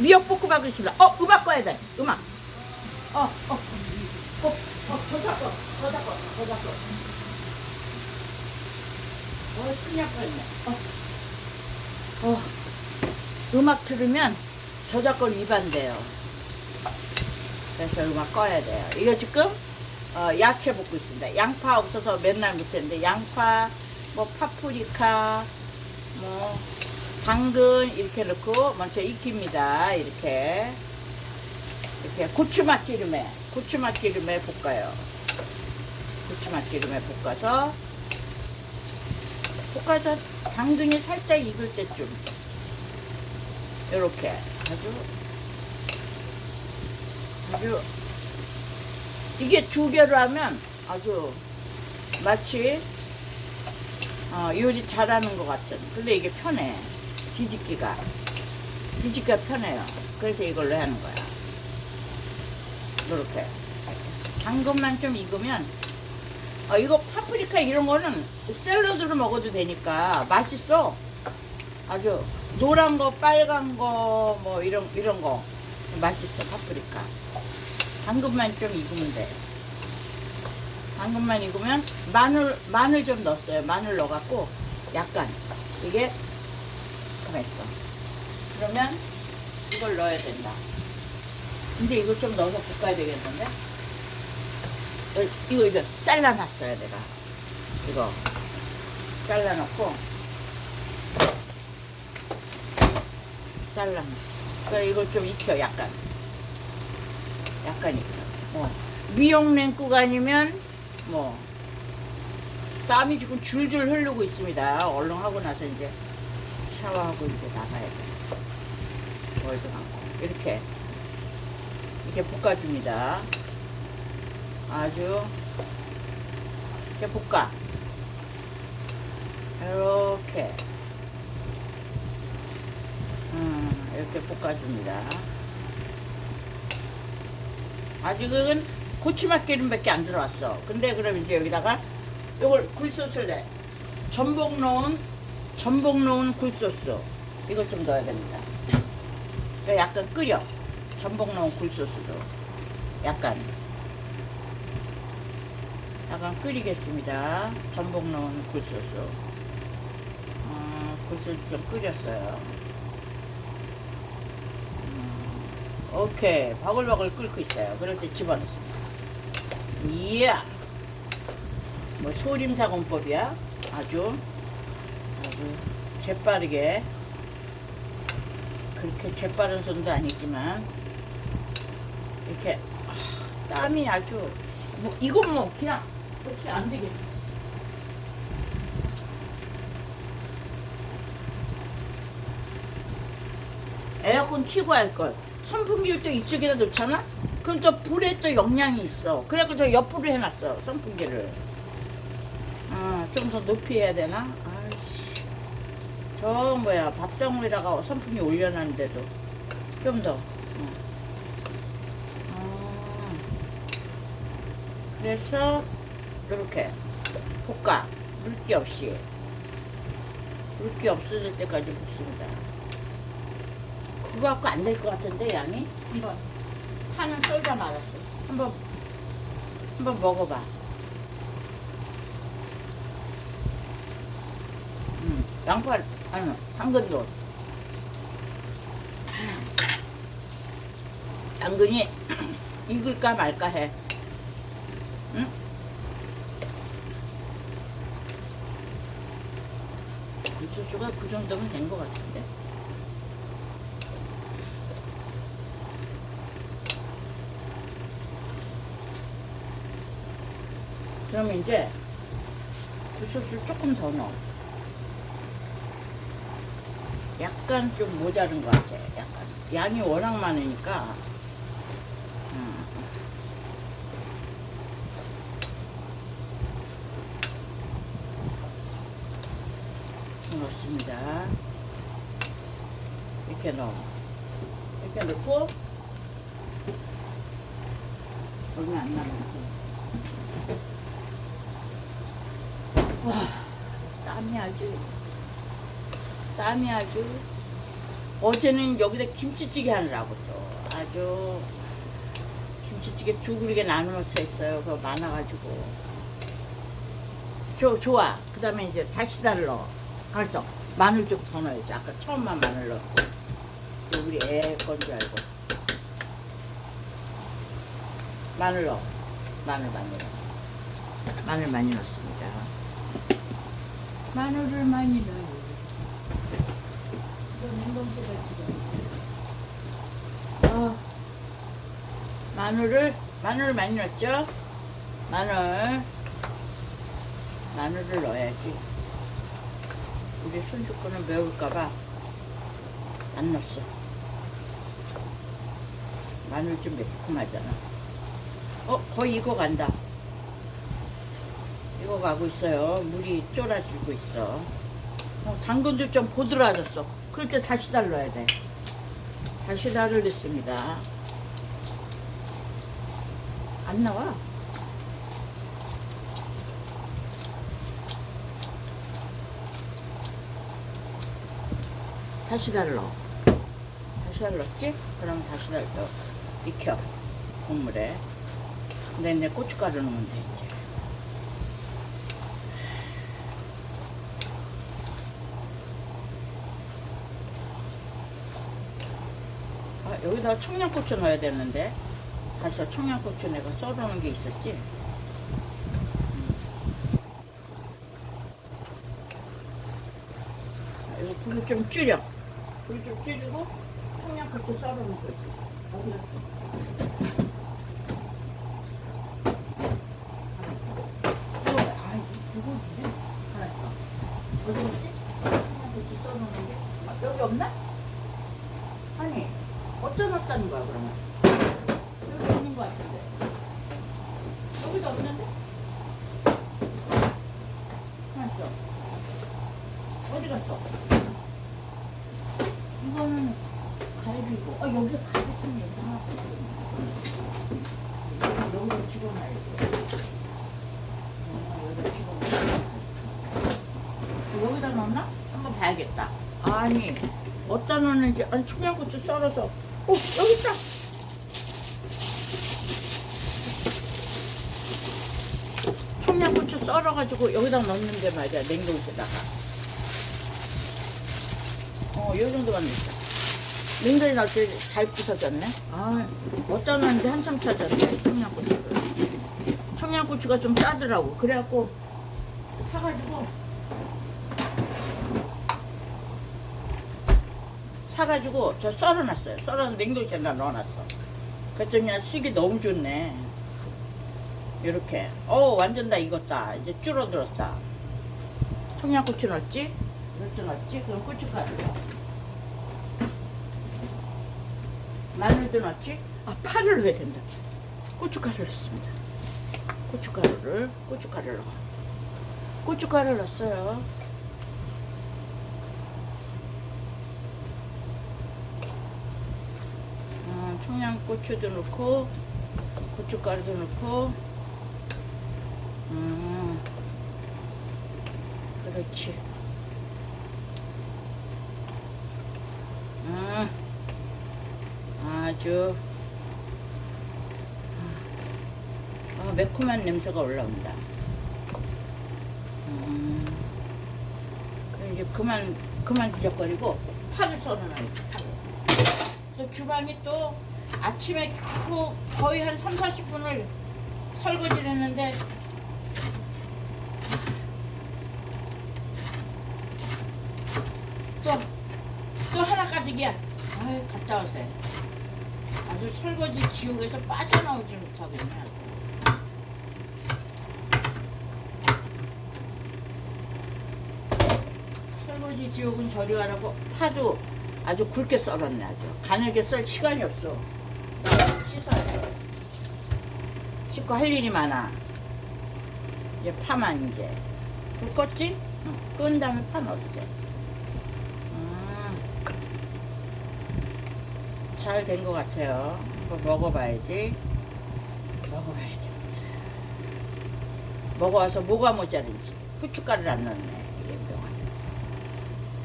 미역볶음 하겠습니다. 어, 음악 꺼야 돼. 음악. 어, 어, 어, 어, 더 잡고, 더 잡고, 더 잡고. 어, 뻔했네. 어, 어, 음악 들으면 저작권 위반돼요. 그래서 음악 꺼야 돼요. 이거 지금 어, 야채 볶고 있습니다. 양파 없어서 맨날 못했는데 양파, 뭐 파프리카, 뭐 당근 이렇게 넣고 먼저 익힙니다. 이렇게 이렇게 고추맛 기름에 고추맛 기름에 볶아요. 고추맛 기름에 볶아서 볶아서 당근이 살짝 익을 때쯤 이렇게 아주 아주 이게 두 개로 하면 아주 마치 어, 요리 잘하는 것 같은. 근데 이게 편해. 뒤집기가. 뒤집기가 편해요. 그래서 이걸로 하는 거야. 이렇게. 당근만 좀 익으면, 어, 이거 파프리카 이런 거는 샐러드로 먹어도 되니까 맛있어. 아주 노란 거, 빨간 거, 뭐 이런, 이런 거. 맛있어, 파프리카. 당근만 좀 익으면 돼. 당근만 익으면 마늘 마늘 좀 넣었어요. 마늘 넣어갖고 약간 이게 있어. 그러면 이걸 넣어야 된다. 근데 이거 좀 넣어서 볶아야 되겠는데? 어, 이거 이거 잘라놨어요 내가. 이거 잘라놓고 잘라놨어. 그래 이걸 좀 익혀 약간. 약간 익혀. 뭐 미역 냉국 아니면 뭐 땀이 지금 줄줄 흐르고 있습니다. 얼른 하고 나서 이제 샤워하고 이제 나가야 돼. 월등하고 이렇게 이렇게 볶아줍니다. 아주 이렇게 볶아. 이렇게 음, 이렇게 볶아줍니다. 아직은 고추맛 기름밖에 안 들어왔어. 근데 그럼 이제 여기다가 이걸 굴소스를 내. 전복 넣은 전복 넣은 굴소스. 이걸 좀 넣어야 됩니다. 그러니까 약간 끓여. 전복 넣은 굴소스도 약간 약간 끓이겠습니다. 전복 넣은 굴소스. 어, 굴소스 좀 끓였어요. 음, 오케이. 바글바글 끓고 있어요. 그럴 때 집어넣습니다. 이야. 뭐 소림사공법이야. 아주 재빠르게 그렇게 재빠른 손도 아니지만 이렇게 아, 땀이 아주 뭐 이건 뭐 그냥 그렇게 안 되겠어. 에어컨 키고 할 걸. 선풍기를 또 이쪽에다 놓잖아? 그럼 또 불에 또 영향이 있어. 그래갖고 저 옆으로 해놨어, 선풍기를. 아, 좀 더 높이 해야 되나? 저 뭐야, 밥상으로다가 선풍기 올려놨는데도. 좀 더. 어. 아. 그래서, 이렇게. 볶아. 물기 없이. 물기 없어질 때까지 볶습니다. 그거 갖고 안 될 것 같은데 양이 한번 파는 썰다 말았어 한번 한번 먹어봐 음, 양파 아니 당근도 당근이 익을까 말까 해 응? 굴소스가 그 정도면 된 것 같은데 그러면 이제 굴소스를 조금 더 넣어. 약간 좀 모자른 것 같아. 약간 양이 워낙 많으니까. 음. 넣습니다. 이렇게 넣어. 이렇게 넣고 얼마 안 남았어. 와, 땀이 아주, 땀이 아주 어제는 여기다 김치찌개 하느라고 또 아주 김치찌개 두 그릇에 나누어서 했어요. 그거 많아가지고. 저, 좋아. 그 다음에 이제 다시 달러. 그래서 마늘 좀 더 넣어야지. 아까 처음만 마늘 넣었고. 이거 우리 애 건 줄 알고. 마늘 넣어. 마늘, 마늘. 마늘 많이 넣습니다. 마늘을 많이 넣어요. 이거. 어, 마늘을, 마늘을 많이 넣었죠? 마늘. 마늘을 넣어야지. 우리 손주꺼는 매울까봐 안 넣었어. 마늘 좀 매콤하잖아. 어, 거의 익어간다. 익어가고 있어요. 물이 쫄아들고 있어. 어, 당근도 좀 보드라졌어. 그럴 때 다시 달러야 돼. 다시 달을 넣습니다. 안 나와. 다시 달러. 다시 달렀지? 그럼 다시 달러 익혀. 국물에. 근데 내 고춧가루 넣으면 돼, 이제. 아, 여기다가 청양고추 넣어야 되는데. 가서 청양고추 내가 썰어놓은 게 있었지? 자, 이거 불을 좀 줄여. 불 좀 줄이고 청양고추 썰어놓고 있어. 어디 갔어? 이거, 아, 이거 이거인데? 하나 있어. 어디 갔지? 청양고추 썰어놓은 게. 아, 여기 없나? 아니, 어디다 놨다는 거야, 그러면? 여기 있는 거 같은데. 여기도 없는데? 하나 있어. 어디 갔어? 이거는 갈비고. 아, 여기 여기 하나 더 있어. 여기다 집어놔야지. 어, 여기다 넣나? 한번 봐야겠다. 아니, 어디다 넣는지. 아니, 청양고추 썰어서. 어, 여기 있다. 청양고추 썰어가지고 여기다 넣는데 말이야, 냉동실에다가. 어, 요 정도만. 냉동에 넣을 때잘 부서졌네. 아, 넣는지 한참 찾았네, 청양고추를. 청양고추가 좀 싸더라고. 그래갖고, 사가지고, 사가지고 저 썰어놨어요. 썰어서 냉동실에다 넣어놨어. 그랬더니 수익이 너무 좋네. 이렇게. 어 완전 다 익었다. 이제 줄어들었다. 청양고추 넣었지? 넣었지? 그럼 고춧가루 넣어. 마늘도 넣었지? 아 파를 넣어야 된다. 고춧가루를 넣습니다. 고춧가루를 고춧가루를 넣어. 고춧가루를 넣었어요. 어, 청양고추도 넣고 고춧가루도 넣고 음, 그렇지 음, 아주 아, 매콤한 냄새가 올라온다 음, 이제 그만 그만 뒤적거리고 파를 파를 또 주방이 또 아침에 그 거의 한 3, 40분을 설거지를 했는데 또, 또 하나 가득이야. 아유, 갔다 오세요. 아주 설거지 지옥에서 빠져나오지 못하고 그냥. 설거지 지옥은 저리 가라고 파도 아주 굵게 썰었네 아주 가늘게 썰 시간이 없어 씻어야 돼 씻고 할 일이 많아 이제 파만 이제 불 껐지? 응. 끈 다음에 파 넣어도 돼 음, 잘 된 것 같아요. 한번 먹어봐야지. 먹어봐야 돼 먹어와서 뭐가 모자른지. 후춧가루를 안 넣네 이게 명한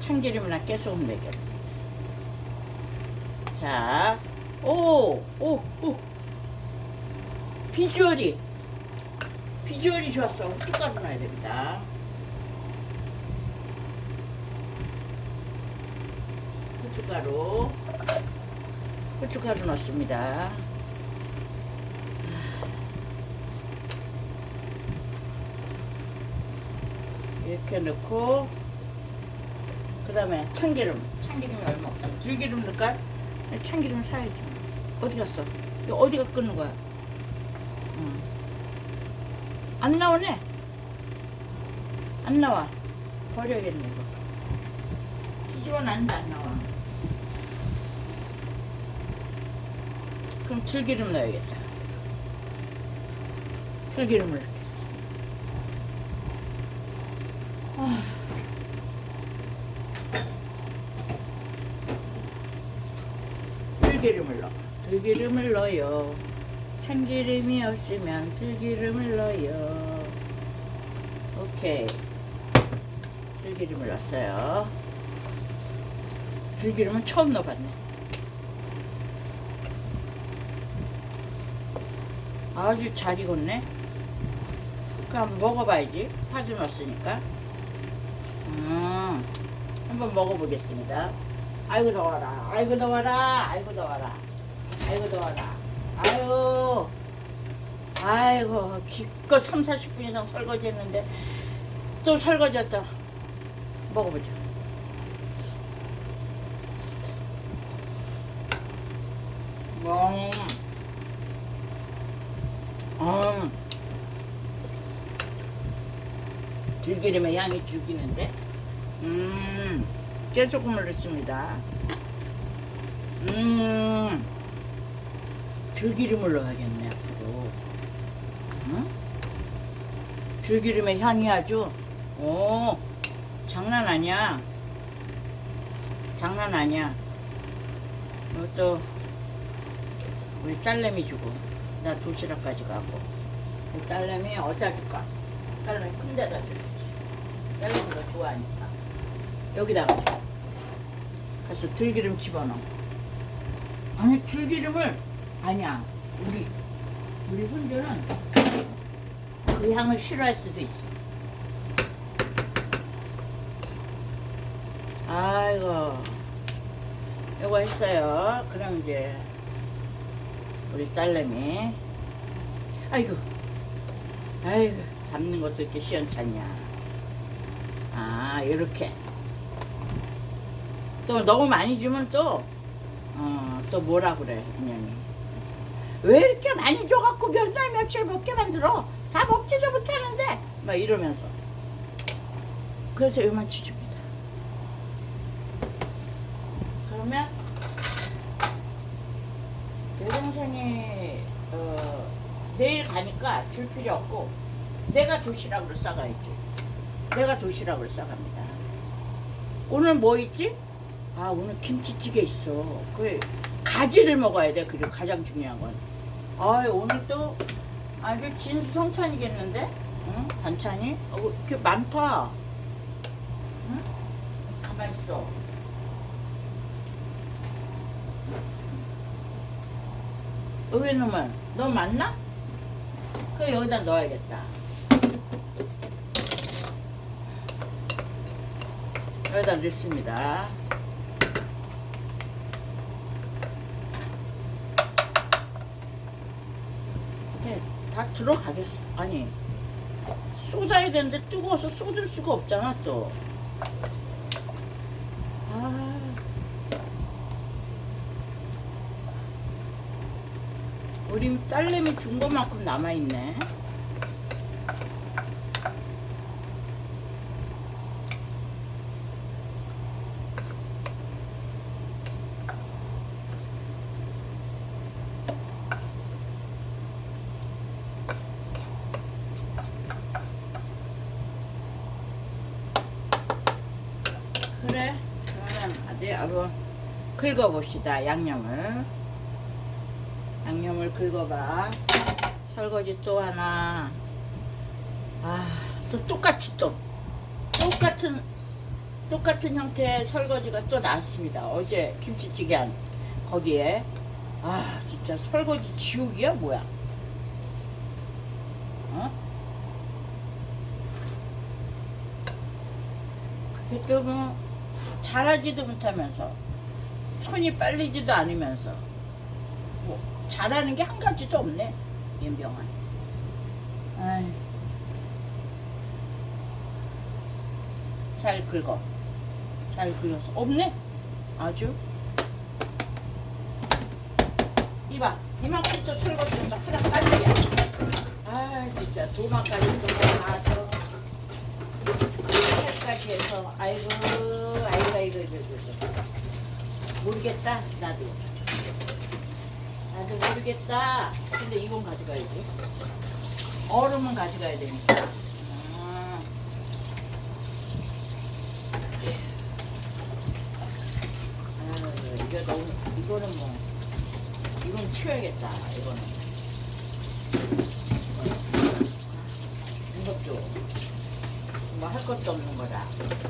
참기름이나 깨소금 내겠네 자, 오, 오, 오. 비주얼이, 비주얼이 좋았어. 후춧가루 넣어야 됩니다. 후춧가루, 후춧가루 넣습니다. 이렇게 넣고 그 다음에 참기름 참기름이 얼마 없어 들기름 넣을까? 참기름 사야지 어디 갔어? 어디가 끓는 거야? 응. 안 나오네 안 나와 버려야겠네 이거 뒤집어 놨는데 안 나와 그럼 들기름 넣어야겠다 들기름을 넣게 들기름을 넣어. 들기름을 넣어요. 참기름이 없으면 들기름을 넣어요. 오케이. 들기름을 넣었어요. 들기름은 처음 넣어봤네. 아주 잘 익었네. 그럼 먹어봐야지. 파도 넣었으니까. 음, 한번 먹어보겠습니다. 아이고 더워라 아이고 더워라 아이고 더워라 아이고 더워라 아유 아이고 기껏 3, 40분 이상 설거지 했는데 또 설거지 했다 먹어보자 음. 음. 들기름의 향이 죽이는데 음 깨소금을 넣습니다. 음, 들기름을 넣어야겠네, 앞으로. 응? 들기름의 향이 아주, 오, 장난 아니야. 장난 아니야. 이것도, 우리 딸내미 주고, 나 도시락까지 가고. 우리 딸내미 어디다 줄까? 딸내미 큰 데다 줘야 지. 딸내미가 좋아하니까. 여기다가 줘. 가서 들기름 집어넣어. 아니 들기름을 아니야. 우리 우리 손주는 그 향을 싫어할 수도 있어. 아이고 이거 했어요. 그럼 이제 우리 딸내미 아이고 아이고 잡는 것도 이렇게 시원찮냐. 아 이렇게 또 너무 많이 주면 또, 어, 또 뭐라 그래, 인연이. 왜 이렇게 많이 줘갖고 몇 날 며칠 먹게 만들어? 다 먹지도 못하는데! 막 이러면서. 그래서 요만치 줍니다. 그러면, 여동생이, 어, 내일 가니까 줄 필요 없고, 내가 도시락으로 싸가야지. 내가 도시락으로 싸갑니다. 오늘 뭐 있지? 아 오늘 김치찌개 있어. 그 가지를 먹어야 돼. 그리고 가장 중요한 건. 아 오늘 또 아주 진수성찬이겠는데? 응? 반찬이? 어, 이렇게 많다. 응? 가만 있어. 넣으면 너 맞나? 그 여기다 넣어야겠다. 여기다 넣습니다. 이게 다 들어가겠어. 아니, 쏟아야 되는데 뜨거워서 쏟을 수가 없잖아, 또. 아. 우리 딸내미 준 것만큼 남아있네. 그래. 그러면 어디 한번 긁어봅시다. 양념을. 양념을 긁어봐. 설거지 또 하나. 아, 또 똑같이 또. 똑같은, 똑같은 형태의 설거지가 또 나왔습니다. 어제 김치찌개 한 거기에 아 진짜 설거지 지옥이야 뭐야 어? 그게 또뭐 잘하지도 못하면서 손이 빨리지도 않으면서. 뭐 잘하는 게 한 가지도 없네 연병아 아이 잘 긁어. 잘 긁어서. 없네? 아주? 이봐 이만큼 또 설거지 좀 하나 까지야 아 진짜 도마까지 또다또 살까지 해서 아이고 아이고 아이고 아이고 아이고 모르겠다 나도. 나도 모르겠다. 근데 이건 가져가야지. 얼음은 가져가야 되니까. 음. 아유, 이거 너무 이거는 뭐 이건 치워야겠다 이거는. 이것도. 뭐 할 것도 없는 거다.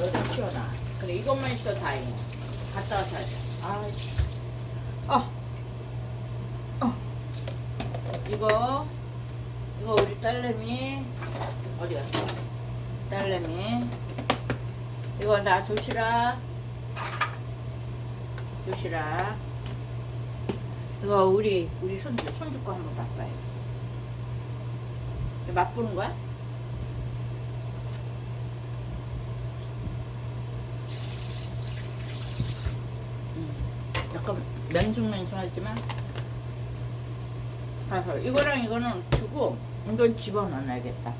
여기다 치워놔. 그래 이것만 있어 다행이야. 갔다 와서 하자 아, 씨. 어. 어. 이거 이거 우리 딸내미 어디 갔어 딸내미 이거 나 도시락 도시락 이거 우리 우리 손주 손주 거 한번 이거 맛보는 거야? 음, 약간 맹숭맹숭하지만 가서 이거랑 이거는 주고 이건 집어넣어야겠다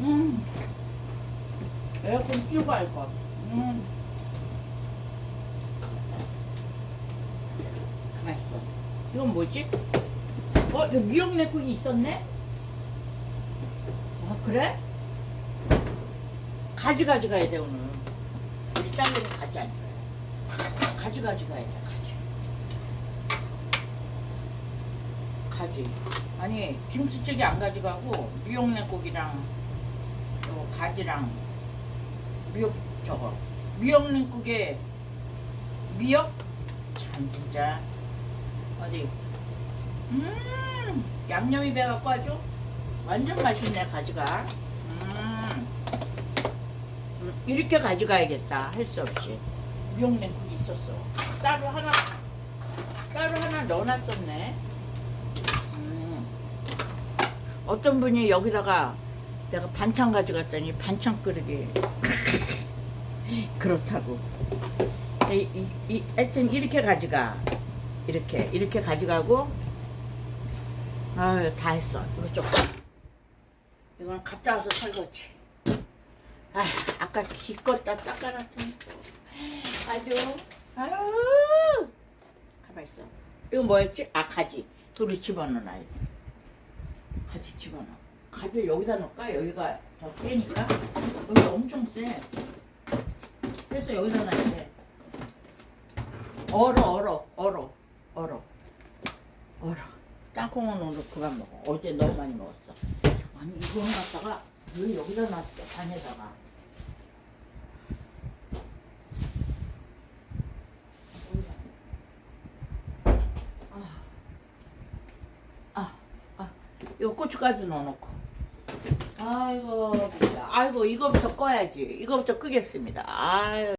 음 에어컨 끼고 할 거. 음. 가만 있어. 이건 뭐지? 어, 이거 미역내국이 있었네? 아, 그래? 가지 가져가야 돼, 오늘. 우리 딸내미 가지 안 줘요. 가지 가져가야 돼, 가지. 가지. 아니, 김치찌개 안 가져가고, 미역내국이랑, 요 가지랑, 미역, 저거. 미역냉국에, 미역? 참, 진짜. 어디 음 양념이 배갖고 아주 완전 맛있네 가지가 음, 음, 이렇게 가져가야겠다 할 수 없이 미역냉국이 있었어. 따로 하나 따로 하나 넣어놨었네. 음, 어떤 분이 여기다가 내가 반찬 가져갔더니 반찬 끓이기 그렇다고. 이, 이, 이, 하여튼 이렇게 가져가. 이렇게 이렇게 가져가고 아유 다 했어. 이거 조금 이건 갔다 와서 설거지. 아 아까 기껏 다 닦아놨더니 아주 아유. 가만 있어. 이거 뭐였지? 아 가지. 돌을 집어넣어놔야지 가지 집어넣어. 가지 여기다 넣을까? 여기가 더 세니까? 여기 엄청 세. 세서 여기다 놔야 돼. 얼어 얼어 얼어 얼어. 얼어. 땅콩은 오늘 그만 먹어. 어제 너무 많이 먹었어. 아니 이거는 갖다가 왜 여기다 놨어 반에다가 아, 아, 요 고춧가루 넣어놓고. 아이고. 아이고, 이거부터 꺼야지. 이거부터 끄겠습니다. 아유.